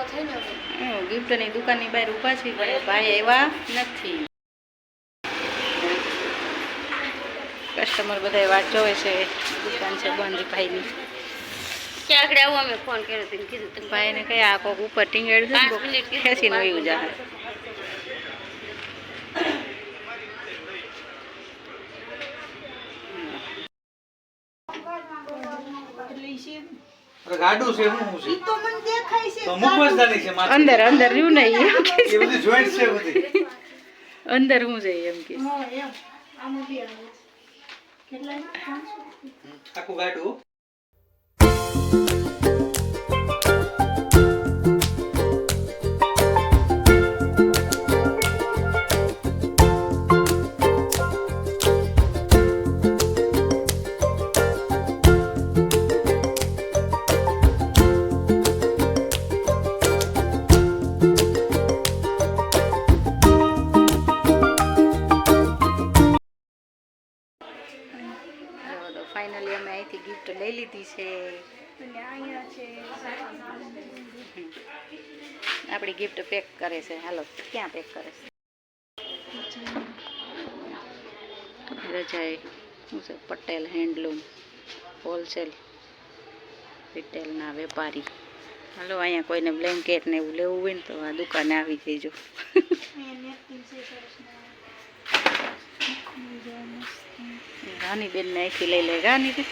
ગિફ્ટની દુકાનની બહાર ઊભા છે પણ ભાઈ એવા નથી. કસ્ટમર બધા વાત જોવે છે દુકાન છે બંધ ભાઈની. કે આગળ આવું અમે ફોન કર્યો ભાઈ એને કીધું ભાઈને કઈ આ કોક ઉપર ટીંગેડ છે ખેંચીને વયું જાય ગાડું છે હું છે? તો મને દેખાય છે તો મુખવાસદાની છે માથે. અંદર અંદર રહ્યું નહીં એમ કે એ બધી જોઈન્ટ છે બધી. અંદર હું જઈ એમ કે. હા એમ. આમાં બી આવે કેટલા આખું ગાડું? ફાઇનલી અમે અહીંથી ગિફ્ટ લઈ લીધી છે. આપણી ગિફ્ટ પેક કરે છે. હાલો ક્યાં પેક કરે છે? રજાએ શું છે પટેલ હેન્ડલૂમ હોલસેલ રિટેલના વેપારી. હાલો અહીંયા કોઈને બ્લેન્કેટ ને એવું લેવું હોય ને તો આ દુકાને આવી જઈજો. રાની બેનને અહીંથી લઈ લે. રાની બેન